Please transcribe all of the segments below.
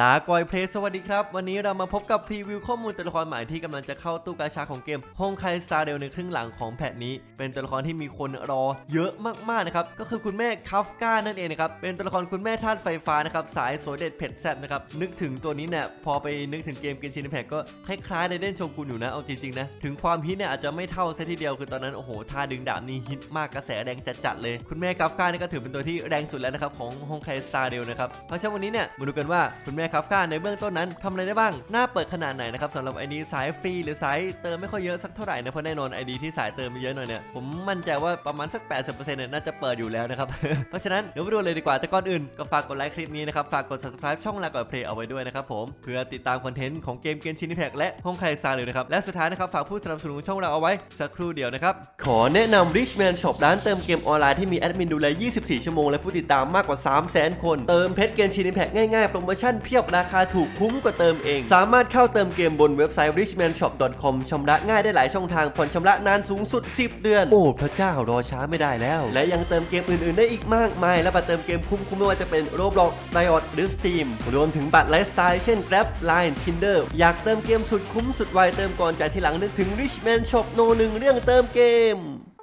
ลากอยเพลสวัสดีครับ วันนี้เรามาพบกับพรีวิวข้อมูลตัวละครใหม่ที่กำลังจะเข้าตู้กาชาของเกมฮงไคสตาร์เดลในครึ่งหลังของแพทนี้ เป็นตัวละครที่มีคนรอเยอะมากๆนะครับก็คือคุณแม่คัฟกานั่นเองนะครับเป็นตัวละครคุณแม่ธาตุไฟฟ้านะครับสายโซเด็ดเผ็ดแซ่บนะครับนึกถึงตัวนี้เนี่ยพอไปนึกถึงเกมกินชินแพคก็คล้ายๆในเด่นโชกุนอยู่นะเอาจริงๆนะถึงความฮิตเนี่ยอาจจะไม่เท่าเซตทีเดียวคือตอนนั้นโอ้โหท่าดึงดาบนี่ฮิตมากกระแสแรงจัดๆเลยคุณแม่คัฟกานี่ก็ถือเป็นตัวที่แรงสุดแล้วนะครับของฮงไคสตาร์เดลนะครับเพราะฉะนั้นวันนี้เนี่ยมาดูกันว่าคุณแม่คัฟกาในเบื้องต้นนั้นทำอะไรได้บ้าง หน้าเปิดขนาดไหนนะครับสำหรับไอดีสายฟรีหรือสายเติมไม่ค่อยเยอะสักเท่าไหร่นะเพราะแน่นอนไอดีที่สายเติมเยอะหน่อยเนี่ยผมมั่นใจว่าประมาณสัก 80%เนี่ยน่าจะเปิดอยู่แล้วนะครับ เพราะฉะนั้นเดี๋ยวมาดูเลยดีกว่าแต่ก่อนอื่นก็ฝากกดไลค์คลิปนี้นะครับฝากกด subscribe ช่องลาก่อนเพลย์เอาไว้ด้วยนะครับผมเพื่อติดตามคอนเทนต์ของเกมเกมชินิแพกและห้องใคซาเลยนะครับและสุดท้ายนะครับฝากผู้สนับสนุนช่องเราเอาไว้สักครู่เดียวนะครับขอแนะนำ Richman Shop ร้านเติมเกมออนไลน์ที่มีแอดมินดูแล 24 ชั่วโมงและผู้ติดตามมากกว่า 300,000 คน เติมเพชรเกมชินิแพกง่ายๆโปรโมชั่นเพียบราคาถูกคุ้มกว่าเติมเอง สามารถเข้าเติมเกมบนเว็บไซต์ richmanshop.com ชำระง่ายได้หลายช่องทางผ่อนชำระนานสูงสุด 10 เดือน โอ้พระเจ้ารอช้าไม่ได้แล้ว และยังเติมเกมอื่นๆ ได้อีกมากมาย และบัตรเติมเกมคุ้มๆไม่ว่าจะเป็น Roblox Riot หรือ Steam รวมถึงบัตรไลฟ์สไตล์เช่น Grab Line Tinder อยากเติมเกมสุดคุ้มสุดไวเติมก่อนจ่ายทีหลังนึกถึง Richman Shop โนหนึ่งเรื่องเติมเกม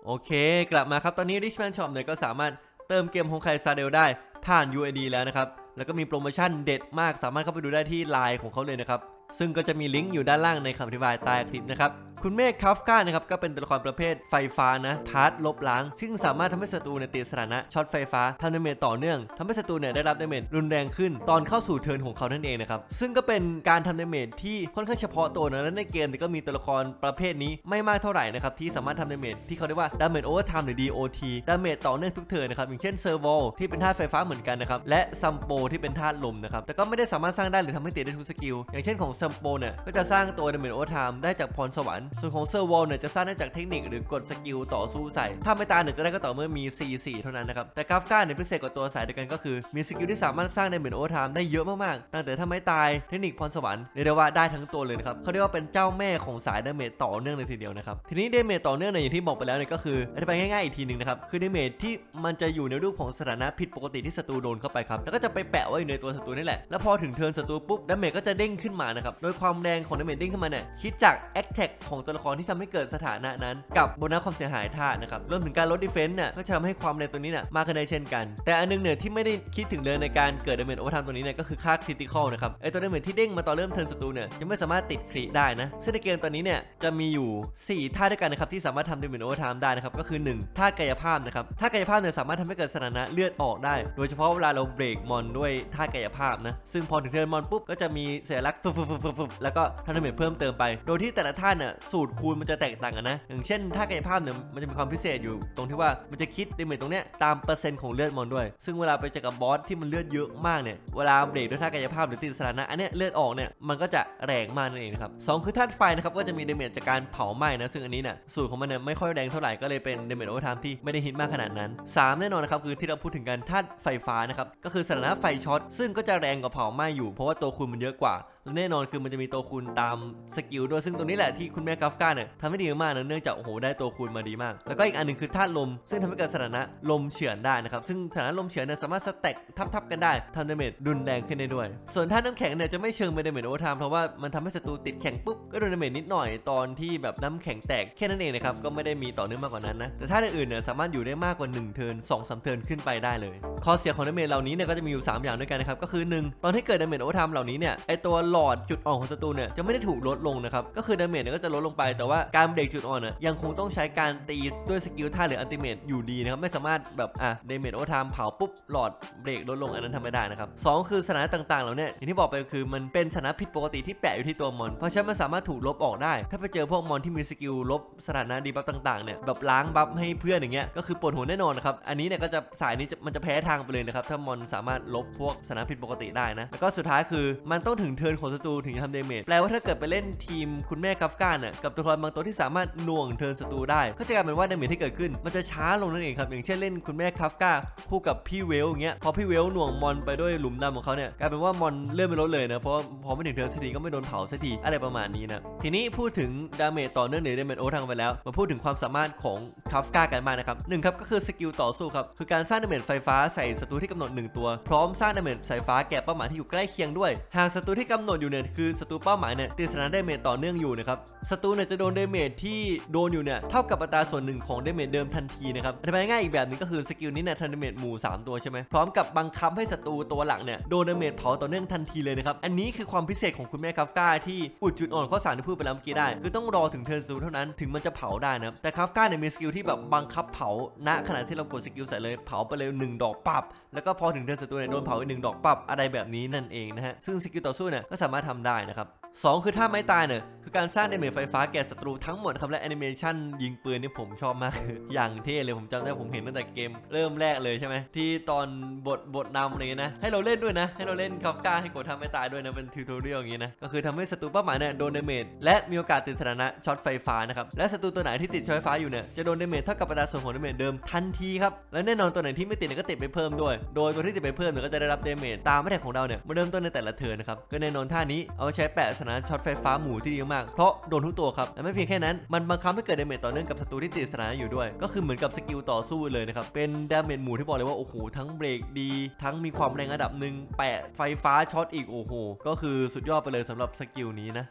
โอเค กลับมาครับตอนนี้ Richman Shop เนี่ยก็สามารถเติมเกมของใครซาเดลได้ผ่าน UID แล้วนะครับ แล้วก็มีโปรโมชั่นเด็ดมากสามารถเข้าไปดูได้ที่ไลน์ของเขาเลยนะครับซึ่งก็จะมีลิงก์อยู่ด้านล่างในคำอธิบายใต้คลิปนะครับ คุณเมฆคัฟกานะครับก็เป็นตัวละครประเภทไฟฟ้านะทาร์ตลบล้าง ซึ่งสามารถทำให้ศัตรูในติดสถานะช็อตไฟฟ้าทำดาเมจต่อเนื่องทำให้ศัตรูเนี่ยได้รับดาเมจรุนแรงขึ้น ตอนเข้าสู่เทิร์นของเขานั่นเองนะครับซึ่งก็เป็นการทำดาเมจที่ค่อนข้างเฉพาะตัวนะและในเกมเนี่ยก็มีตัวละครประเภทนี้ไม่มากเท่าไหร่นะครับที่สามารถทำดาเมจที่เขาเรียกว่าดาเมจโอเวอร์ไทม์หรือ DOT ดาเมจต่อเนื่องทุกเทิร์นนะครับอย่างเช่นเซอร์โวที่เป็นธาตุไฟฟ้าเหมือนกันนะครับและซัมโปที่เป็นธาตุลมนะครับแต่ก็ไม่ได้สามารถสร้างได้หรือทำให้ติดได้ทุกสกิลอย่างเช่นของซัมโปเนี่ยก็จะสร้างตัวดาเมจโอเวอร์ไทม์ได้จากพรสวรรค์ส่วนของเซอร์โวเนี่ยจะสร้างได้จากเทคนิคหรือกดสกิลต่อสู้ใส่ ถ้าไม่ตายหนึ่งจะได้ก็ต่อเมื่อมี C4 เท่านั้นนะครับ แต่กราฟก้าเนี่ยพิเศษกว่าตัวสายเดียวกันก็คือ มีสกิลที่สามารถสร้างในเหมือนโอเวอร์ไทม์ได้เยอะมากๆตั้งแต่ถ้าไม่ตายเทคนิคพรสวรรค์เรียกได้ว่าได้ทั้งตัวเลยนะครับเขาเรียกว่าเป็นเจ้าแม่ของสายดาเมจต่อเนื่องเลยทีเดียวนะครับทีนี้ดาเมจต่อเนื่องเนี่ยอย่างที่บอกไปแล้วเนี่ยก็คืออธิบายง่ายๆอีกทีหนึ่งนะครับคือดาเมจที่มันจะอยู่ในรูปของสถานะผิดปกติที่ศัตรูโดนเข้าไปครับแล้วก็จะไปแปะไว้อยู่ในตัวศัตรูนี่แหละแล้วพอถึงเทิร์นศัตรูปุ๊บดาเมจก็จะเด้งขึ้นมานะครับโดยความแรงของดาเมจเด้งขึ้นมาเนี่ยคิดจากแอคแท็กของตัวละครที่ทำให้เกิดสถานะนั้น กับโบนัสความเสียหายธาตุนะครับรวมถึงการลดดีเฟนต์เนี่ยก็จะทำให้ความแรงตัวนี้เนี่ยมากขึ้นได้เช่นกัน แต่อันนึงเนี่ยที่ไม่ได้คิดถึงเลยในการเกิดดาเมจโอเวอร์ไทม์ตัวนี้เนี่ยก็คือค่าคริติคอลนะครับไอตัวดาเมจที่เด้งมาตอนเริ่มเทิร์นศัตรูเนี่ยยังไม่สามารถติดคริได้นะซึ่งในเกมตอนนี้เนี่ยจะมีอยู่ 4 ท่าด้วยกันนะครับที่สามารถทำดาเมจโอเวอร์ไทม์ได้นะครับก็คือ 1ท่ากายภาพนะครับท่ากายภาพเนี่ยสามารถทำให้เกิดสถานะเลือดออกได้ โดยเฉพาะเวลาเราเบรกมอนด้วยท่ากายภาพนะซึ่งพอถึงเทิร์นมอนปุ๊บก็จะมีสัญลักษณ์ฟึบฟึบฟึบฟึบแล้วก็ทำดาเมจเพิ่มเติมไป โดยที่แต่ละท่าเนี่ยสูตรคูณมันจะแตกต่างกันนะ อย่างเช่นท่ากายภาพเนี่ยมันจะมีความพิเศษอยู่ ตรงที่ว่ามันจะคิดดเมจตรงเนี้ยตามเปอร์เซ็นต์ของเลือดมอนด้วย ซึ่งเวลาไปเจอกับบอสที่มันเลือดเยอะมากเนี่ยเวลาเบรกด้วยท่ากายภาพหรือติดสถานะอันเนี้ยเลือดออกเนี่ยมันก็จะแรงมากนั่นเองครับสองคือธาตุไฟนะครับก็จะมีดเมจจากการเผาไหม้นะซึ่งอันนี้เนี่ยสูตรของมันเนี่ยไม่ค่อยแรงเท่าไหร่ก็เลยเป็นดเมจโอเวอร์ไทม์ที่ไม่ได้ฮิตมากขนาดนั้นสามแน่นอนนะครับคือที่เราพูดถึงกันธาตุไฟฟ้านะครับก็คือสถานะไฟช็อตซึ่งก็จะแรงกว่าเผาไหม้อยู่เพราะว่าตัวคูณมันเยอะกว่าและแน่นอนคือมันจะมีตัวคูณตามสกิลด้วยซึ่งตรงนี้แหละที่คุณแม่กราฟกาเนี่ยทำให้ดีมากนะเนื่องจากโอ้โหได้ตัวคูณมาดีมาก แล้วก็อีกอันหนึ่งคือธาตุลม ซึ่งทำให้เกิดสถานะลมเฉือนได้นะครับซึ่งสถานะลมเฉือนเนี่ยสามารถสแต็กทับๆกันได้ทำดาเมจรุนแรงขึ้นได้ด้วย ส่วนธาตุน้ำแข็งเนี่ยจะไม่เชิงเป็นดาเมจโอเวอร์ไทม์เพราะว่ามันทำให้ศัตรูติดแข็งปุ๊บก็โดนดาเมจนิดหน่อยตอนที่แบบน้ำแข็งแตกแค่นั้นเองนะครับก็ไม่ได้มีต่อเนื่องมากกว่านั้นนะแต่ธาตุอื่นเนี่ยสามารถอยู่ได้มากกว่า1เทิร์น2 3เทิร์นขึ้นไปได้เลยข้อเสียของดาเมจเหล่านี้เนี่ยก็จะมีอยู่ 3 อย่างด้วยกันนะครับก็คือ 1 ตอนที่เกิดดาเมจโอเวอร์ไทม์เหล่านี้เนี่ยไอตัวลอดจุดอ่อนของศัตรูเนี่ยจะไม่ได้ถูกลดลงนะครับก็คือดาเมจเนี่ยก็จะลดลงไปแต่ว่าการเบรกจุดอ่อนน่ะยังคงต้องใช้การตีด้วยสกิลท่าหรืออัลติเมทอยู่ดีนะครับไม่สามารถแบบอะดาเมจโอเวอร์ไทม์เผาปุ๊บหลอดเบรกลดลงอันนั้นทำไม่ได้นะครับสองคือสถานะต่างๆเหล่านี้อย่างที่บอกไปคือมันเป็นสถานะผิดปกติที่แปะอยู่ที่ตัวมอนเพราะฉะนั้นมันสามารถถูกลบออกได้ ถ้าไปเจอพวกมอนที่มีสกิลลบสถานะดีบัฟต่างๆเนี่ยแบบล้างบัฟให้เพื่อนอย่างเงี้ยก็คือปวดหัวแน่นอนนะครับอันนี้เนี่ยก็จะสายนี้มันจะแพ้ทางไปเลยนะครับถ้ามอนสามารถลบพวกสถานะผิดปกติได้นะแล้วก็สุดท้ายคือมันต้องถึงเทิร์นของศัตรูถึงจะทำเดเมจแปลว่าถ้าเกิดไปเล่นทีมคุณแม่กัฟกาน่ะกับตัวละครบางตัวที่สามารถหน่วงเทิร์นศัตรูได้ก็จะกลายเป็นว่าเดเมจที่เกิดขึ้น มันจะช้าลงนั่นเองครับอย่างเช่นเล่นคุณแม่กัฟกาคู่กับพี่เวลอย่างเงี้ยพอพี่เวลหน่วงมอนไปด้วยหลุมดำของเขาเนี่ยกลายเป็นว่ามอนเลื่อนไม่ลดเลยนะเพราะพอไม่ถึงเทิร์นสักทีก็ไม่โดนเผาสักทีอะไรประมาณนี้นะทีนี้พูดถึงดาเมจต่อเนื่องหรือดาเมจโอทางไปแล้วมาพูดถึงความสามารถของคัฟกากันบ้านะครับหนึ่งครับก็คือสกิลต่อสู้ครับคือการสร้างดาเมจไฟฟ้าใส่ศัตรูที่กำหนดหนึ่งตัว พร้อมสร้างดาเมจสายฟ้าแก่เป้าหมายที่อยู่ใกล้เคียงด้วย หากศัตรูที่กำหนดอยู่เนี่ยคือศัตรูเป้าหมายเนี่ยติดสถานะดเมจต่อเนื่องอยู่นะครับศัตรูเนี่ยจะโดนดเมจที่โดนอยู่เนี่ยเท่ากับอัตราส่วนหนึ่งของดเมจเดิมทันทีนะครับอธิบายง่ายอีกแบบหนึงก็คือสกิลนี้เนี่ยทันดเมจหมู่สามตัวใช่ไหมพร้อมกับบังคับให้ศัตรูตัวหลักเนี่ยโดนดเมจเผาต่อเนื่องทันทีเลยนะครับอันนี้คือความพิเศษของคุณแม่คัฟกาที่อุดจุดอ่อนข้อสารที่พูดไปแล้วเมื่อกี้ได้ คือต้องรอถึงเทิร์นซูเท่านั้นถึงมันจะเผาได้นะครับแต่คัฟกาเนี่ยมีสกิลที่แบบบังคับเผาณขณะที่เรากดสกิลใส่เลยเผาไปเลยหนึ่งดอกปับแล้วก็พอถึงเทิร์นศัตรูเนี่ยโดนเผาอีกหนึ่งดอกปับอะไรแบบนี้นั่นเองนะฮะซึ่งสกิลต่อสู้เนี่ยก็สามารถทำได้นะครับสองคือท่าไม้ตายเนี่ยคือการสร้างดาเมจไฟฟ้าแก่ศัตรูทั้งหมดครับและแอนิเมชันยิงปืนนี่ผมชอบมาก อย่างเท่เลยผมจำได้ผมเห็นตั้งแต่เกมเริ่มแรกเลยใช่ไหมที่ตอนบทบทนำอะไรเงี้ยนะให้เราเล่นด้วยนะ ให้เราเล่นคัฟกาให้กดท่าไม้ตายด้วยนะเป็นทิวทอเรียลอย่างงี้นะก็คือทำให้ศัตรูเป้าหมายเนี่ยโดนดาเมจและมีโอกาสติดสถานะช็อตไฟฟ้านะครับและศัตรูตัวไหนที่ติดช็อตไฟฟ้าอยู่เนี่ยจะโดนดาเมจเท่ากับอัตราส่วนของดาเมจเดิมทันทีครับและแน่นอนตัวไหนที่ไม่ติดเนี่ยก็ติดไปเพิ่มด้วย โดยตัวที่ติดไปเพิ่มเนี่ยก็จะได้รับดาเมจตามมาตรฐานของเราเนี่ยมาเริ่มต้นในแต่ละเทิร์นนะครับก็แน่นอนท่านี้ เอาไว้ใช้แปะสนามช็อตไฟฟ้าหมู่ที่ดีมาก เพราะโดนทุกตัวครับและไม่เพียงแค่นั้น มันบังคับให้เกิดดาเมจต่อเนื่องกับศัตรูที่ติดสนามอยู่ด้วย ก็คือเหมือนกับสกิลต่อสู้เลยนะครับ เป็นดาเมจหมู่ที่บอกเลยว่าโอ้โหทั้งเบรกดี ทั้งมีความแรงระดับหนึ่งแปะไฟฟ้าช็อตอีกโอ้โห ก็คือสุดยอดไปเลยสำหรับสกิลนี้นะ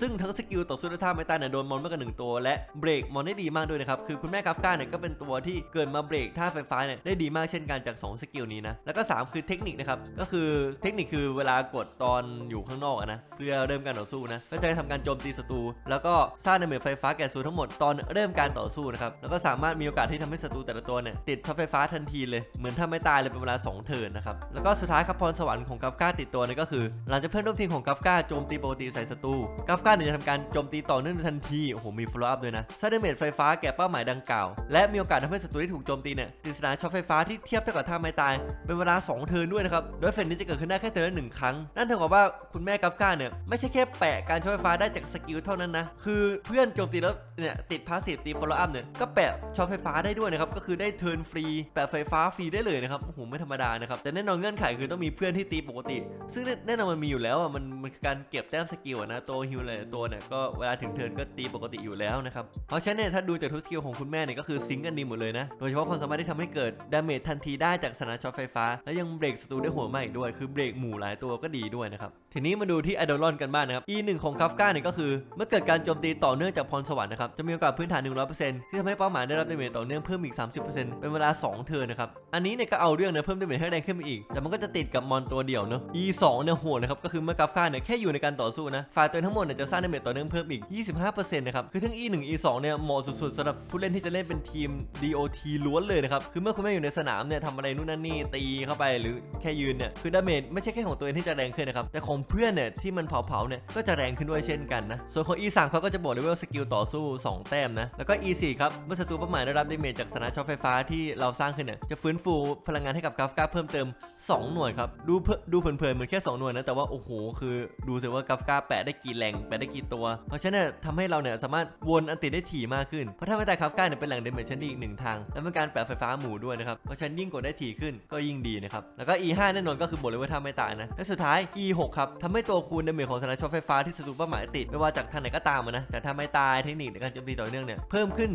ซึ่งทั้งสกิลต่อสู้ด้วยท่าไม้ตายเนี่ยโดนมอนมากกว่าหนึ่งตัว และเบรกมอนได้ดีมากด้วยนะครับคือคุณแม่กราฟกาเนี่ยก็เป็นตัวที่เกิดมาเบรกท่าไฟฟ้าเนี่ยได้ดีมากเช่นกันจาก 2 สกิลนี้นะแล้วก็ 3 คือเทคนิคนะครับก็คือเทคนิคคือเวลากดตอนอยู่ข้างนอกนะเพื่อเริ่มการต่อสู้นะก็จะทำการโจมตีศัตรูแล้วก็สร้างดาเมจไฟฟ้าแก่ศัตรูทั้งหมดตอนเริ่มการต่อสู้นะครับแล้วก็สามารถมีโอกาสที่ทำให้ศัตรูแต่ละตัวเนี่ยติดช็อไฟฟ้าทันทีเลยเหมือนถ้าไม่ตายเลยเป็นเวลา 2 เทิร์นนะครับแล้วก็สุดท้ายครับพรสวรรค์ของกราฟกาติดตัวเนี่ยก็คือ หลังจากเพื่อนร่วมทีมของกราฟกาโจมตีปกติใส่ศัตรูกราฟกาเนี่ยจะทำการโจมตีต่อเนื่องทันที โอ้โห มี follow up ด้วยนะสร้างดาเมจไฟฟ้าแก่เป้าหมายดังกล่าว และมีโอกาสทำให้ศัตรูที่ถูกโจมตีเนี่ยติดสถานะช็อตไฟฟ้าที่เทียบเท่ากับท่าไม้ตาย เป็นเวลา 2 เทิร์นด้วยนะครับ โดยเฟนนี้จะเกิดขึ้นได้แค่เทิร์นละหนึ่งครั้ง นั่นเท่ากับว่าคุณแม่กราฟกาเนี่ยไม่ใช่แค่แปะการช็อตไฟฟ้าได้จากสกิลเท่านั้นนะ คือเพื่อนโจมตีแล้วเนี่ยติดพาสซีฟตี follow up เนี่ยก็แปะช็อตไฟฟ้าได้ด้วยนะครับ ก็คือได้เทิร์นฟรีแปะไฟฟ้าฟรีได้เลยนะครับ โอ้โห ไม่ธรรมดานะครับ แต่แน่นอนเงื่อนไขคือต้องมีเพื่อนที่ตีปกติ ซึ่งแน่นอนมันมีอยู่แล้วอะ มันมันคือการเก็บแต้มสกิลอะนะตัวฮิวเลตัวเนี่ยก็เวลาถึงเทิร์นก็ตีปกติอยู่แล้วนะครับ เพราะฉะนั้นเนี่ยถ้าดูจากทุกสกิลของคุณแม่เนี่ยก็คือซิงกันดีหมดเลยนะ โดยเฉพาะความสามารถที่ทำให้เกิดดาเมจทันทีได้จากสนามช็อตไฟฟ้า และยังเบรกศัตรูได้หัวใหม่อีกด้วย คือเบรกหมู่หลายตัวก็ดีด้วยนะครับ ทีนี้มาดูที่ไอดอลอนกันบ้างนะครับ E1 ของคาฟก้าเนี่ยก็คือ เมื่อเกิดการโจมตีต่อเนื่องจากพรสวรรค์นะครับ จะมีโอกาสพื้นฐาน 100%ที่ทำให้เป้าหมายได้รับดาเมจต่อเนื่องเพิ่มอีก 30%เป็นเวลา 2 เทิร์นนะครับ อันนี้เนี่ยก็เอาเรื่องนะเพิ่มดาเมจให้แรงขึ้นอีก แต่มันก็จะติดกับมอนตัวเดียวเนอะ E2 เนี่ยโหดนะครับ ก็คือเมื่อกาฟก้าเนี่ยแค่อยู่ในการต่อสู้นะ ฝ่ายตัวทั้งหมดเนี่ยจะสร้างดาเมจต่อเนื่องเพิ่มอีก 25%นะครับคือทั้ง E1 E2 เนี่ยเหมาะสุดๆสำหรับผู้เล่นที่จะเล่นเป็นทีม DOT ล้วนเลยนะครับคือเมื่อคุณแม่อยู่ในสนามเนี่ยทำอะไรนู่นนั่นนี่ตีเข้าไปหรือแค่ยืนเนี่ยคือดาเมจไม่ใช่แค่ของตัวเองที่จะแรงขึ้นนะครับแต่ของเพื่อนเนี่ยที่มันเผาๆเนี่ยก็จะแรงขึ้นด้วยเช่นกันนะ ส่วนของ E3 เขาก็จะบอกเลเวลสกิลต่อสู้ 2 แต้มนะ แล้วก็ E4 ครับ เมื่อศัตรูเป้าหมายได้รับดาเมจจากสถานะช็อตไฟฟ้าที่เราสร้างขึ้นเนี่ยจะฟื้นฟูพลังงานให้กับกราฟกาเพิ่มเติม 2 หน่วยครับ ดูเพิ่ดูเผินๆเหมือนแค่ 2 หน่วยนะแต่ว่าโอ้โหคือดูสิว่ากราฟกาแปะได้กี่แหล่งแปะได้กี่ตัว เพราะฉะนั้นเนี่ยทำให้เราเนี่ยสามารถวนอันติได้ถี่มากขึ้นเพราะถ้าไม่แต่กราฟกาเนี่ยเป็นแหล่งเดเมจชั้นดีอีกหนึ่งทางและเป็นการแปะไฟฟ้าหมู่ด้วยนะครับเพราะฉะนั้นยิ่งกดได้ถี่ขึ้นก็ยิ่งดีนะครับแล้วก็ E5 แน่นอนก็คือบอกเลยว่าถ้าไม่ตายนะและสุดท้าย E6 ครับทำให้ตัวคูณดาเมจของสถานะช็อตไฟฟ้าที่ศัตรูเป้าหมายติดไม่ว่าจากทางไหนก็ตามนะแต่ถ้าไม่ตายเทคนิคในการโจมตีต่อเนื่องเนี่ยเพิ่มขึ้น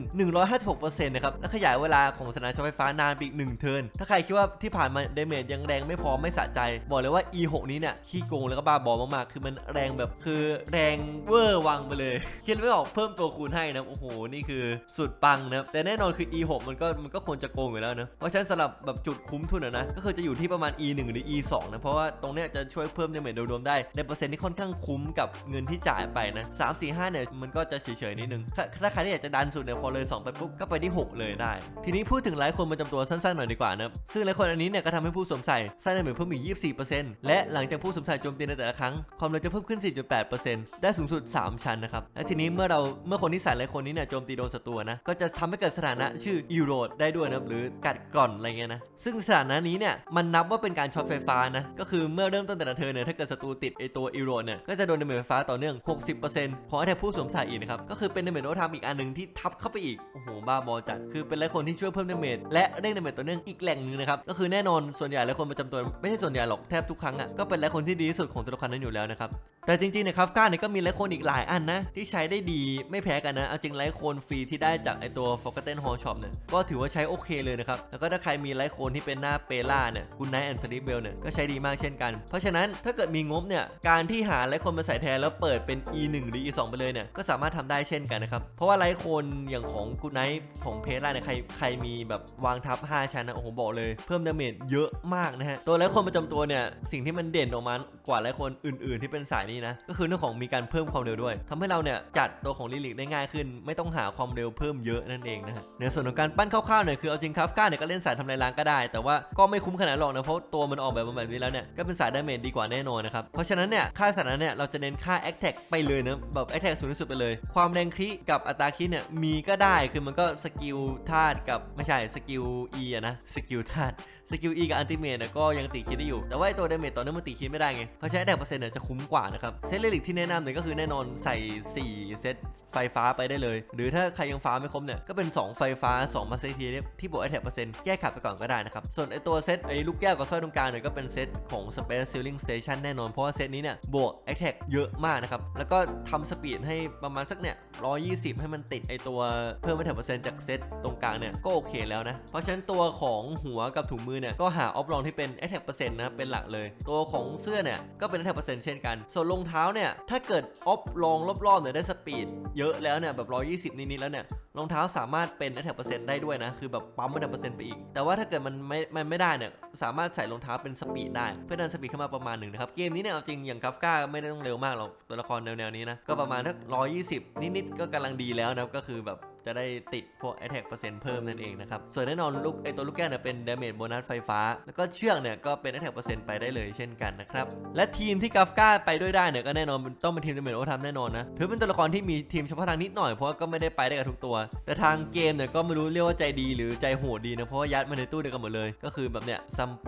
156%นะครับและขยายเวลาของสถานะช็อตไฟฟ้านานไปอีก1เทิร์นถ้าใครคิดว่าที่ผ่านมาดเมจยังแรงไม่พอไม่สะใจบอกเลยว่า E6 นี้เนี่ยขี้โกงแล้วก็บ้าบอมากๆคือมันแรงแบบคือแรงเวอร์วังไปเลยคิดไม่ออกเพิ่มตัวคูณให้นะโอ้โหนี่คือสุดปังนะแต่แน่นอนคือ E6 มันก็มันก็ควรจะโกงอยู่แล้วนะเพราะฉะนั้นสำหรับแบบจุดคุ้มทุนนะก็คือจะอยู่ที่ประมาณ E1 หรือ E2 นะเพราะว่าตรงเนี้ยจะช่วยเพิ่มดเมจโดยรวมได้ในเปอร์เซ็นต์ที่ค่อนข้างคุ้มกับเงินที่จ่ายไปนะ3 4 5เนี่ยมันก็จะเฉยๆนิดนึงถ้าถ้าใครที่อยากจะดันสุดเนี่ยพอเลย 2 ไปปุ๊บก็ไปที่ 6 เลยได้ ทีนี้พูดถึงหลายคนประจำตัวสั้นๆหน่อยดีกว่านะซึ่งหลายคนอันนี้เนี่ยก็ทำให้ผู้สวมใส่สร้างดาเมจเพิ่มอีก24%และหลังจากผู้สวมใส่โจมตีในแต่ละครั้งความเร็วจะเพิ่มขึ้น 4.8%ได้ได้สูงสุด 3 ชั้นนะครับและทีนี้เมื่อเราเมื่อคนที่ใส่ไลคนนี้เนี่ยโจมตีโดนศัตรูนะก็จะทำให้เกิดสถานะชื่อยูโรได้ด้วยนะหรือกัดกร่อนอะไรเงี้ยนะซึ่งสถานะนี้เนี่ยมันนับว่าเป็นการช็อตไฟฟ้านะก็คือเมื่อเริ่มต้นแต่ละเทิร์นเนี่ยถ้าเกิดศัตรูติดไอตัวยูโรดเนี่ยก็จะโดนดาเมจไฟฟ้าต่อเนื่อง 60%ของไอแทกผู้สวมใส่อีกนะครับก็คือเป็นดาเมจโอทามอีกอันหนึ่งที่ทับเข้าไปอีกโอ้โหบ้าบอจัดคือเป็นไลายคนที่ช่วยเพิ่มดาเมจและเร่งดาเมจต่อเนื่องอีกแหล่งหนึ่งนะครับก็คือแน่นอนส่วนใหญ่ไลายคนประจำตัวไม่ใช่ส่วนใหญ่หรอกแทบทุกครั้งอะก็เป็นไลายคนที่ดีที่สุดของตัวละครนั้นอยู่แล้วนะครับแต่จริงๆเนี่ยคาฟก้าเนี่ยก็มีไลฟ์โคนอีกหลายอันนะที่ใช้ได้ดีไม่แพ้กันนะเอาจริงไลฟ์โคนฟรีที่ได้จากไอตัว Forgotten Hall Shop เนี่ยก็ถือว่าใช้โอเคเลยนะครับแล้วก็ถ้าใครมีไลฟ์โคนที่เป็นหน้าเปล่าเนี่ยคุณไนท์แอนด์สลีปเบลเนี่ยก็ใช้ดีมากเช่นกัน เพราะฉะนั้นถ้าเกิดมีงบเนี่ยการที่หาไลฟ์โคนมาใส่แทนแล้วเปิดเป็น E1 หรือ E2 ไปเลยเนี่ยก็สามารถทำได้เช่นกันนะครับ เพราะว่าไลฟ์โคนอย่างของคุณไนท์ของเพล่าเนี่ยใครใครมีแบบวางทับ 5 ชั้นนะโอ้โหบอกเลยเพิ่มดาเมจเยอะมากนะฮะตัวไลฟ์โคนประจำตัวเนี่ยสิ่งที่มันเด่นออกมากว่าไลฟ์โคนอื่น ๆ ที่เป็นสายนี้นะก็คือเรื่องของมีการเพิ่มความเร็วด้วยทำให้เราเนี่ยจัดตัวของลิลิกได้ง่ายขึ้น ไม่ต้องหาความเร็วเพิ่มเยอะนั่นเองนะฮะในส่วนของการปั้นคร่าวๆเนี่ยคือเอาจริงคาฟก้าเนี่ยก็เล่นสายทำลายล้างก็ได้ แต่ว่าก็ไม่คุ้มขนาดหรอกนะเพราะตัวมันออกแบบมาแบบนี้แล้วเนี่ยก็เป็นสายดาเมจดีกว่าแน่นอนนะครับเพราะฉะนั้นเนี่ยค่าสถานะเนี่ยเราจะเน้นค่าแอคแท็กไปเลยนะแบบแอคแท็กสูงที่สุดไปเลย ความแรงคริกับอัตราคริเนี่ยมีก็ได้คือมันก็สกิลธาตุกับไม่ใช่สกิล E อะนะสกิลธาตุ สกิล E กับอันติเมทเนี่ยก็ยังตีคิดได้อยู่ แต่ว่าไอตัวดาเมจตอนนี้มันตีคิดไม่ได้ไง เพราะใช้แดกเปอร์เซ็นต์เนี่ยจะคุ้มกว่านะครับเซตเลลิกที่แนะนำเนี่ยก็คือแน่นอนใส่ 4 เซตไฟฟ้าไปได้เลย หรือถ้าใครยังฟ้าไม่ครบเนี่ยก็เป็น 2 ไฟฟ้า2มาเซทีที่บวกไอแท็กเปอร์เซ็นต์แก้ขับไปก่อนก็ได้นะครับส่วนไอตัวเซตไอลูกแก้วกับสร้อยตรงกลางเนี่ยก็เป็นเซตของ Space Ceiling Station แน่นอนเพราะว่าเซตนี้เนี่ยบวกไอแทกเยอะมากนะครับแล้วก็ทำสปีดให้ประมาณสักเนี่ย120 ให้มันติดไอตัวเพิ่มไอแท็กเปอร์เซ็นต์จากเซตตรงกลางเนี่ยก็โอเคแล้วนะเพราะฉะนั้นตัวของหัวกับถุงมือเนี่ยก็หาออฟลองที่เป็น attack เปอร์เซ็นต์นะเป็นหลักเลย ตัวของเสื้อเนี่ยก็เป็น attack เปอร์เซ็นต์เช่นกัน ส่วนรองเท้าเนี่ยถ้าเกิดออฟลองรอบๆเนี่ยได้สปีดเยอะแล้วเนี่ยแบบ120นิดๆแล้วเนี่ยรองเท้าสามารถเป็น attack เปอร์เซ็นต์ได้ด้วยนะคือแบบปั๊ม attack เปอร์เซ็นต์ไปอีก แต่ว่าถ้าเกิดมันไม่มันไม่ได้เนี่ยสามารถใส่รองเท้าเป็นสปีดได้เพื่อดันสปีดขึ้นมาประมาณหนึ่งนะครับเกมนี้เนี่ยเอาจริงอย่างกัฟก้าไม่ได้ต้องเร็วมากหรอกตัวละครแนวๆนี้นะก็ประมาณทัก120 นิดๆก็กำลังดีแล้วนะก็คือแบบ จะได้ติดพวก attack เปอร์เซ็นต์เพิ่มนั่นเองนะครับ ส่วนแน่นอนลูกไอตัวลูกแก้วเนี่ยเป็น damage โบนัสไฟฟ้า แล้วก็เชือกเนี่ยก็เป็น attack เปอร์เซ็นต์ไปได้เลยเช่นกันนะครับ และทีมที่กัฟก้าไปด้วยได้เนี่ยก็แน่นอนต้องเป็นทีม damage โอทำแน่นอนนะ ถือเป็นตัวละครที่มีทีมเฉพาะทางนิดหน่อยเพราะว่าก็ไม่ได้ไปได้กับทุกตัว แต่ทางเกมเนี่ยก็ไม่รู้เรียกว่าใจดีหรือใจโหดดีนะเพราะว่ายัดมาในตู้เดียวกันหมดเลย ก็คือแบบเนี่ยซัมโป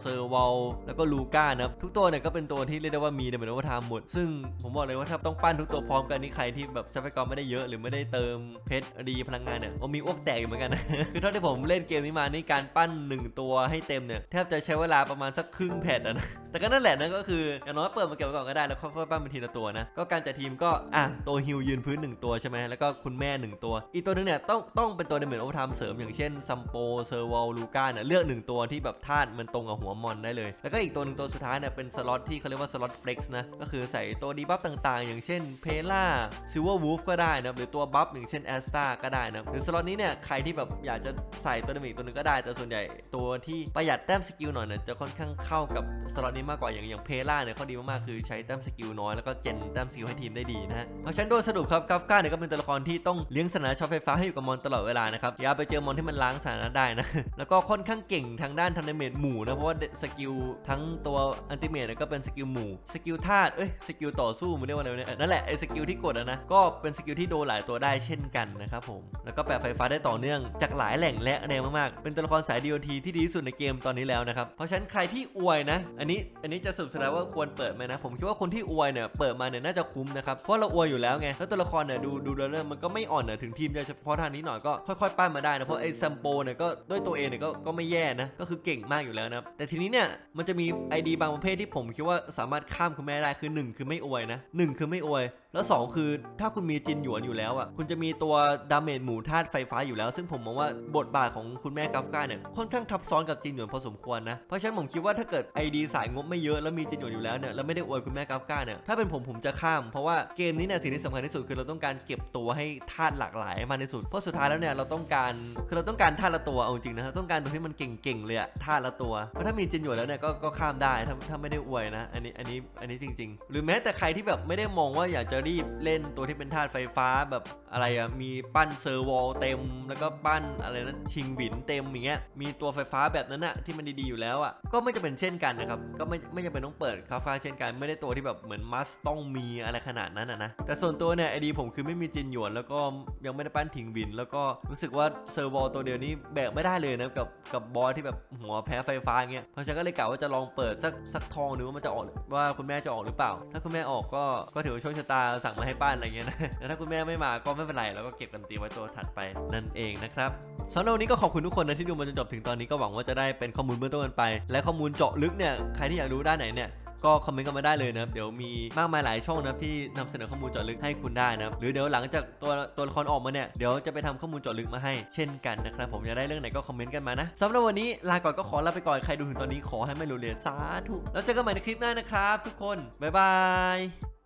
เซอร์วอลแล้วก็ลูก้านะครับทุกตัวเนี่ยก็เป็นตัวที่เรียกได้ว่ามี damage โอทำหมด ซึ่งผมบอกเลยว่าถ้าต้องปั้นทุกตัวพร้อมกันนี่ใครที่แบบทรัพยากรไม่ได้เยอะหรือไม่ได้เติมเพชรดีพลังงานเนี่ยโอมีอ้วกแตกอยู่เหมือนกันนะคือเท่าที่ผมเล่นเกมนี้มานี่การปั้น 1 ตัวให้เต็มเนี่ยแทบจะใช้เวลาประมาณสักครึ่งแพทอะนะแต่ก็นั่นแหละนะก็คืออย่างน้อยเปิดมาเก็บไว้ก่อนก็ได้แล้วค่อยๆปั้นเป็นทีละตัวนะก็การจัดทีมก็อะตัวฮิวยืนพื้น 1 ตัวใช่ไหมแล้วก็คุณแม่ 1 ตัว อีกตัวหนึงเนี่ยต้องต้องเป็นตัวเดเมจโอเวอร์ไทม์เสริมอย่างเช่นซัมโปเซอร์วอลลูก้าเนี่ยเลือก 1 ตัวที่แบบธาตุมันตรงกับหัวมอนได้เลย แล้วก็อีกตัวหนึ่งตัวสุดท้ายเนี่ยเป็นสล็อตที่เขาเรียกว่าสล็อตเฟล็กซ์นะก็คือใส่ตัวดีบัฟต่างๆ อย่างเช่นเพล่าซิลเวอร์วูฟก็ได้นะหรือตัวบัฟอย่างเช่นแอสตาก็ได้นะหรือสล็อตนี้เนี่ยใครที่แบบอยากจะใส่ตัวเดเมจตัวนึงก็ได้ แต่ส่วนใหญ่ตัวที่ประหยัดแต้มสกิลหน่อยเนี่ยจะค่อนข้างเข้ากับสล็อตนี้มากกว่าอย่างอย่างเพล่าเนี่ยเขาดีมากๆคือใช้แต้มสกิลน้อยแล้วก็เจนแต้มสกิลให้ทีมได้ดีนะฮะเพราะฉะนั้นโดยสรุปครับกัฟก้าเนี่ยก็เป็นตัวละครที่ต้องเลี้ยงสถานะช็อตไฟฟ้าให้อยู่กับมอนตลอดเวลานะครับอย่าไปเจอมอนที่มันล้างสถานะได้นะแล้วก็ค่อนข้างเก่งทางด้านทำดาเมจหมู่นะเพราะว่าสกิลทั้งตัวอันติเมทก็เป็นสกิลหมู่สกิลธาตุเอ้ยสกิลต่อสู้มันเรียกว่าอะไรเนี่ยนั่นแหละไอ้สกิลที่กดนะก็เป็นสกิลที่โดนหลายตัวได้เช่นกันนะครับผม แล้วก็แปะไฟฟ้าได้ต่อเนื่องจากหลายแหล่งและแรงมากๆ เป็นตัวละครสาย DOT ที่ดีที่สุดในเกมตอนนี้แล้วนะครับ เพราะฉะนั้นใครที่อวยนะ อันนี้อันนี้จะสรุปสรุปว่าควรเปิดไหมนะ ผมคิดว่าคนที่อวยเนี่ยเปิดมาเนี่ยน่าจะคุ้มนะครับ เพราะเราอวยอยู่แล้วไง แล้วตัวละครเนี่ยดูดูเรื่องมันก็ไม่อ่อนนะถึงทีมจะเฉพาะทางนี้หน่อยก็ค่อยๆปั้นมาได้นะ เพราะไอ้ซัมโปเนี่ยก็ด้วยตัวเองเนี่ยก็ก็ไม่แย่นะ ก็คือเก่งมากอยู่แล้วนะแต่ทีนี้เนี่ยมันจะมีไอดีบางประเภทที่ผมคิดว่าสามารถข้ามคุณแม่ได้คือหนึ่งคือไม่อวยนะหนึ่งคือไม่อวย แล้ว 2 คือถ้าคุณมีจินหยวนอยู่แล้วอะคุณจะมีตัวดาเมจหมู่ธาตุไฟฟ้าอยู่แล้ว ซึ่งผมมองว่าบทบาทของคุณแม่กัฟกาเนี่ยค่อนข้างทับซ้อนกับจินหยวนพอสมควรนะเพราะฉะนั้นผมคิดว่าถ้าเกิด ID สายงบไม่เยอะแล้วมีจินหยวนอยู่แล้วเนี่ยแล้วไม่ได้อวยคุณแม่กัฟกาเนี่ยถ้าเป็นผมผมจะข้ามเพราะว่าเกมนี้เนี่ยสิ่งที่สำคัญที่สุดคือเราต้องการเก็บตัวให้ธาตุหลากหลายให้มากที่สุดเพราะสุดท้ายแล้วเนี่ยเราต้องการคือเราต้องการธาตุละตัวเอาจริงนะต้องการตัวที่มันเก่งๆเลยอะธาตุละตัวเพราะถ้ามีจินหยวนแล้วเนี่ยก็ก็ข้ามได้ถ้าถ้าไม่ได้อวยนะอันนี้อันนี้อันนี้จริง ๆ หรือแม้แต่ใครที่แบบไม่ได้มองว่าอยากจะรีบเล่นตัวที่เป็นธาตุไฟฟ้าแบบอะไรอะมีปั้นเซอร์วอลเต็ม แล้วก็ปั้นอะไรนะชิงหวินเต็มอย่างเงี้ยมีตัวไฟฟ้าแบบนั้นอะที่มันดีๆอยู่แล้วอะก็ไม่จะเป็นเช่นกันนะครับก็ไม่ไม่จำเป็นต้องเปิดคาฟ้าเช่นกันไม่ได้ตัวที่แบบเหมือนมัสต้องมีอะไรขนาดนั้นอะนะแต่ส่วนตัวเนี่ยไอดีผมคือไม่มีจินหยวน แล้วก็ยังไม่ได้ปั้นถิงวิน แล้วก็รู้สึกว่าเซอร์บอลตัวเดียวนี้แบกไม่ได้เลยนะกับกับบอสที่แบบหัวแพ้ไฟฟ้าเงี้ยเพราะฉะนั้นก็เลยกะว่าจะลองเปิดสักสักทองหรือว่ามันจะออกว่าคุณแม่จะออกหรือเปล่า ถ้าคุณแม่ออกก็ก็ถือว่าโชคชะตาสั่งมาให้ปั้นอะไรเงี้ยนะแต่ถ้าคุณแม่ไม่มาก็ไม่เป็นไรแล้วก็เก็บกันตีไว้ตัวถัดไปนั่นเองนะครับสำหรับวันนี้ก็ขอบคุณทุกคนนะที่ดูมาจนจบถึงตอนนี้ก็หวังว่าจะได้เป็นข้อมูลเบื้องต้นกันไป และข้อมูลเจาะลึกเนี่ยใครที่อยากรู้ด้านไหนเนี่ยก็คอมเมนต์กันมาได้เลยนะครับเดี๋ยวมีมากมายหลายช่องนะครับที่นำเสนอข้อมูลเจาะลึกให้คุณได้นะครับหรือเดี๋ยวหลังจากตัวตัวละครออกมาเนี่ยเดี๋ยวจะไปทำข้อมูลเจาะลึกมาให้เช่นกันนะครับผมอยากได้เรื่องไหนก็คอมเมนต์กันมานะสำหรับวันนี้ลาก่อนก็ขอลาไปก่อนใครดูถึงตอนนี้ขอให้ไม่รู้เรียนสาธุแล้วเจอกันใหม่ในคลิปหน้านะครับ ทุกคนบ๊ายบาย